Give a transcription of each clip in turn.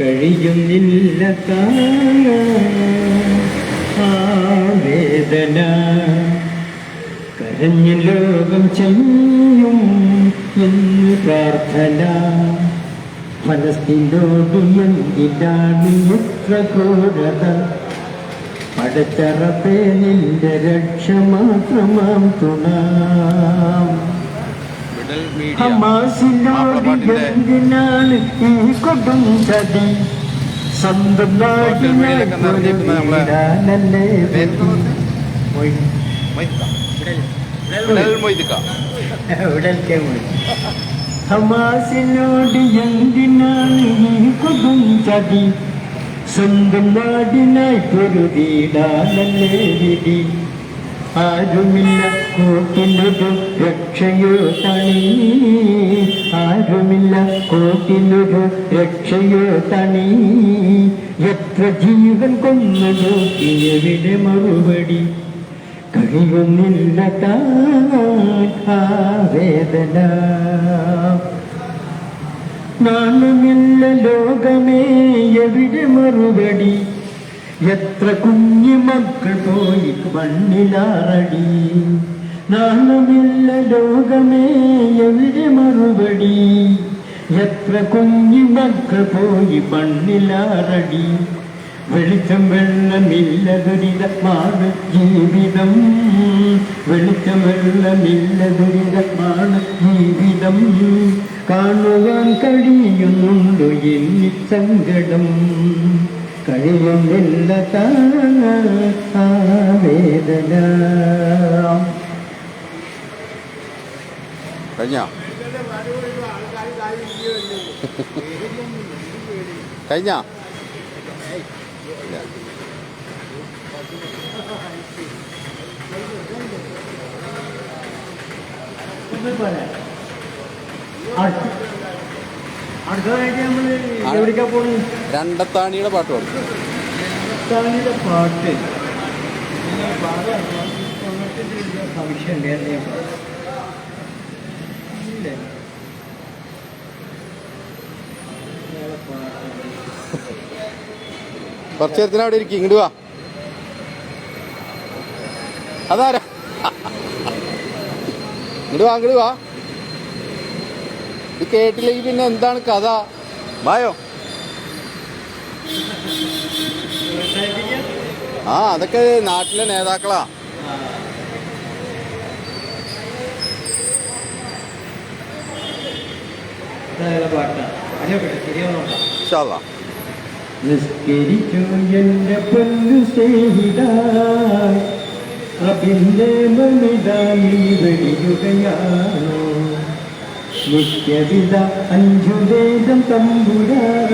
കഴിയുന്നില്ല കാണേദന വേദന. കരഞ്ഞ ലോകം ചെയ്യും എന്ന് പ്രാർത്ഥന. മനസ്സിലോടും എന്തിനാണ് എത്ര ക്രൂരത? പടച്ചറപ്പേ നിന്റെ രക്ഷ മാത്രമാം തുണ. മിഡൽ മീഡിയ സ്വന്തം മീഡിയയിലൊക്കെ നിറഞ്ഞിരിക്കുന്ന നമ്മളെ. ഹമാസിനോട് എന്തിനാണ് ഈ കൊടും ചതി? സ്വന്തം നാടിനായി പൊരുതിടാനല്ലേ വിധി? ആരുമില്ല കൂട്ടിനൊരു രക്ഷയോ തണി ആരുമില്ല കൂട്ടിനൊരു രക്ഷയോ തണി എത്ര ജീവൻ കൊന്നു നോക്കി എവിടെ മറുപടി? കഴിയുന്നില്ല താൻ ആ വേദന. നാണുമില്ല ലോകമേ എവിടെ മറുപടി. എത്ര കുഞ്ഞു മക്കൾ പോയി മണ്ണിലാറടി നാണമില്ല ലോകമേ എവിടെ മറുപടി? എത്ര കുഞ്ഞു മക്കൾ പോയി മണ്ണിലാറടി വെളിച്ചം വെള്ളമില്ല ദുരിതമാണ് ജീവിതം. വെളിച്ചം വെള്ളമില്ല ദുരിതമാണ് ജീവിതം. കാണുവാൻ കഴിയുന്നുണ്ടോ എന്നി സങ്കടം? കഴിയുന്നില്ല താങ്ങാൻ ആ വേദന കഴിഞ്ഞോ കഴിഞ്ഞോ ഇല്ല. രണ്ടത്താണിയുടെ പാട്ട് പാടും. പാട്ട്. കുറച്ച് നേരത്തിന് അവിടെ ഇരിക്കും ഇങ്ങോട്ട് വാ. അതാരാ? ഇങ്ങോട്ട് വാ ഇങ്ങോട്ട് വാ. ഇത് കേട്ടില്ലെങ്കിൽ പിന്നെ എന്താണ് കഥ? വായോ ആ അതൊക്കെ നാട്ടിലെ നേതാക്കളാ. ഇൻഷാല്ലാ നിസ്കരിച്ചു പൊന്നു സ്നേഹിത. വെടിയുകയാണോ? നിത്യവിധ അഞ്ചു വേദം തമ്പുരാൻ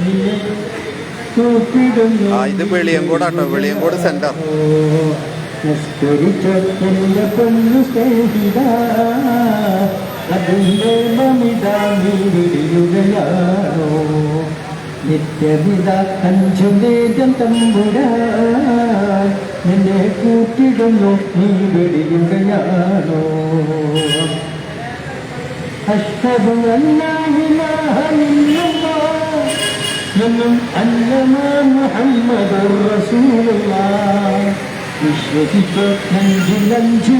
നിന്നെ ആ, ഇത് വെളിയങ്കോടാട്ടോ, വെളിയങ്കോട് സെന്റർ. നിസ്കരിച്ചു എന്റെ പൊന്നു സ്നേഹിത അതിന്റെ മമിത നീ വെടിയുകയാണോ നിത്യവിധ അഞ്ചു വേദം തമ്പുരാൻ നിന്നെ കൂട്ടിടുന്നു നീ വെടിയുകയാണോ أشهد أن لا إله إلا الله എന്നും അന്നമാ മുഹമ്മദ് റസൂലുള്ള വിശ്വസിച്ച് നെഞ്ചിലഞ്ചു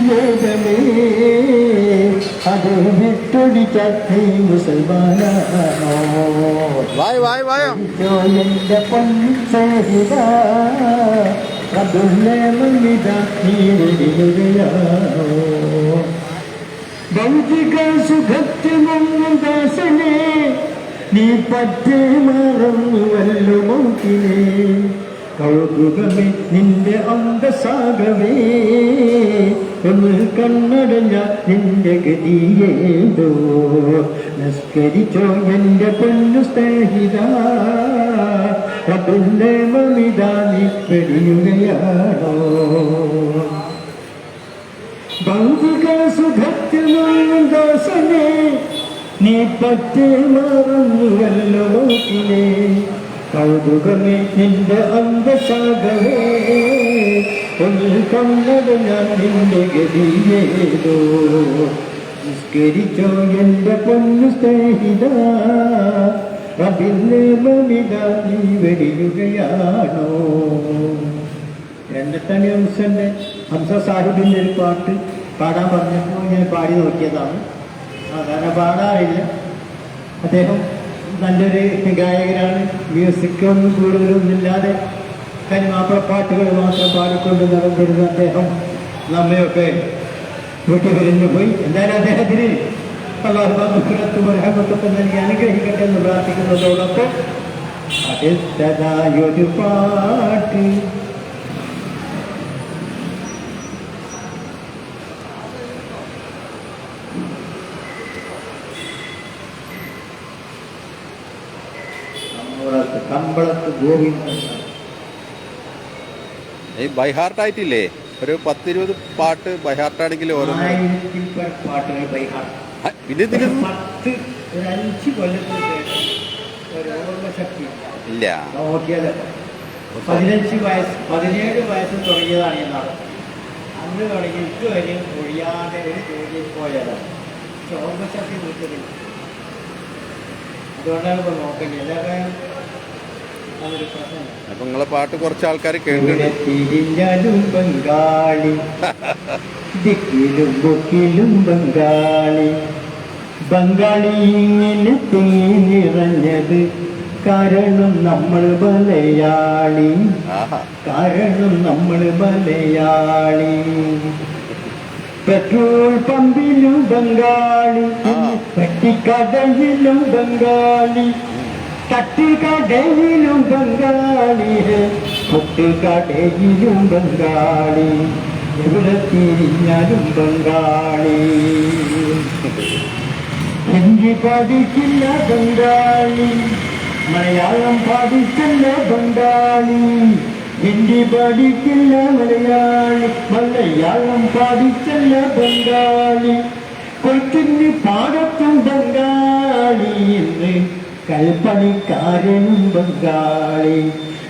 ഭൗതിക സുഖത്തിനൊന്നും ദാസനെ നീ പറ്റേ മറന്നുവല്ലോ മൗക്കിനെ. കഴുകുകമേ നിന്റെ അന്തസാകവേ ഒന്ന് കണ്ണടഞ്ഞ നിന്റെ ഗതിയേതോ നിസ്കരിച്ചോ എന്റെ പൊന്നു സ്നേഹിത. അതിന്റെ മമിത നീ വെടിയുകയാണോ ഭൗതിക ദോഷനെ നീ പറ്റി മറന്നുവല്ലോ നോക്കിനെ കൗതുകമേ നിന്റെ അന്തശാഖവേ ഒന്നിൽ കണ്ണത് ഞാൻ നിന്റെ ഗതിയേതോ നിസ്കരിച്ചോ എന്റെ പൊന്നു സ്നേഹിത. റബിന്നേമമിതാ നീ വെടിയുകയാണോ? രണ്ടത്തണി ഹംസന്റെ ഹംസ സാഹിബിന്റെ ഒരു പാട്ട് പാടാൻ പറഞ്ഞപ്പോൾ ഞാൻ പാടി നോക്കിയതാണ്. സാധാരണ പാടാറില്ല അദ്ദേഹം നല്ലൊരു ഗായകനാണ്. മ്യൂസിക് ഒന്നും കൂടുതലൊന്നുമില്ലാതെ കരിമാപ്പിള പാട്ടുകൾ മാത്രം പാടിക്കൊണ്ട് നടന്നിരുന്ന അദ്ദേഹം നമ്മയൊക്കെ വീട്ടിൽ പിരിഞ്ഞു പോയി. എന്തായാലും അദ്ദേഹത്തിന് അള്ളാഹുറത്തും റഹമത്തൊക്കെ നൽകി അനുഗ്രഹിക്കട്ടെ എന്ന് പ്രാർത്ഥിക്കുന്നതോടൊപ്പം അടുത്തതായൊരു പാട്ട് കമ്പളത്ത് ഗോവിന്ദൻ ഈ ബൈഹാർട്ടായിട്ടില്ലേ ഒരു പത്തിരുപത് പാട്ട് ബൈഹാർട്ടാണെങ്കിൽ ആയിരത്തിൽ പരം പാട്ടുകൾ ബൈഹാർ ഹാർട്ട് പിന്നെ ഇതിന് പത്ത് ഒരു അഞ്ച് കൊല്ലത്തിന് ഒരു ഇല്ല. പതിനഞ്ച് വയസ്സ് പതിനേഴ് വയസ്സ് തുടങ്ങിയതാണ് ഈ നാട് അന്ന് തുടങ്ങി ഇതുവരെ ഒഴിയാതെ ഒരു ജോലിയിൽ പോയതാണ്. പക്ഷെ ഓർമ്മശക്തി നിൽക്കുന്നില്ല അതുകൊണ്ടാണ് ഇപ്പോൾ നോക്കേണ്ടത്. എല്ലാവരും അപ്പൊ നിങ്ങളെ പാട്ട് കുറച്ച് ആൾക്കാർ കേട്ടിട്ടുണ്ട് ബംഗാളി ദിക്കിലും ബുക്കിലും ബംഗാളി. ബംഗാളി ഇങ്ങനെ തീ നിറഞ്ഞത് കാരണം നമ്മൾ ബലയാളി കാരണം നമ്മൾ മലയാളി. പെട്രോൾ പമ്പിലും ബംഗാളി. പെട്ടിക്കടയിലും ബംഗാളി. തട്ടുകടയിലും ബംഗാളി പൊട്ടുകടയിലും ബംഗാളി എവിടെ തിരിഞ്ഞാലും ബംഗാളി ഹിന്ദി പഠിക്കില്ല ബംഗാളി മലയാളം പഠിക്കില്ല ബംഗാളി ഹിന്ദി പഠിക്കില്ല മലയാളി മലയാളം പഠിക്കില്ല ബംഗാളി കൊയ്ത്തിന് പാടത്തും ബംഗാളി എന്ന് കൽപ്പണിക്കാരനും ബംഗാളി.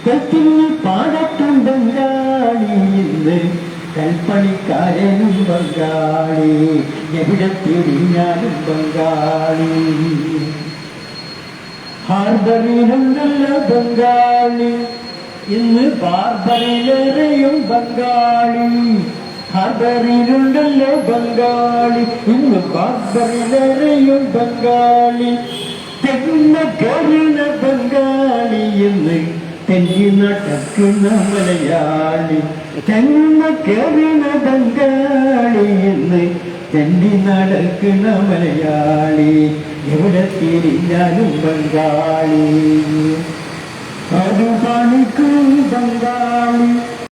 കൊയ്ത്തിന് പാടത്തും ബംഗാളി ഇന്ന് കൽപ്പണിക്കാരനും ബംഗാളി. എവിടെ തിരിഞ്ഞാലും ബംഗാളി. ഹാർബറിലുണ്ടല്ല ബംഗാളി. ഇന്ന് ബാർബറിലേറെയും ബംഗാളി. ഹാർബറിലുണ്ടല്ലോ ബംഗാളി. ഇന്ന് ബാർബറിലേറെയും ബംഗാളി. തെങ്ങുന്ന കരുണ ബംഗാളി എന്ന് തെങ്ങി നടക്കുന്ന മലയാളി. തെങ്ങുന്ന കരുണ ബംഗാളി എന്ന് തെണ്ടി നടക്കുന്ന മലയാളി. എവിടെ തിരിഞ്ഞാലും ബംഗാളി. അത് പണിക്കും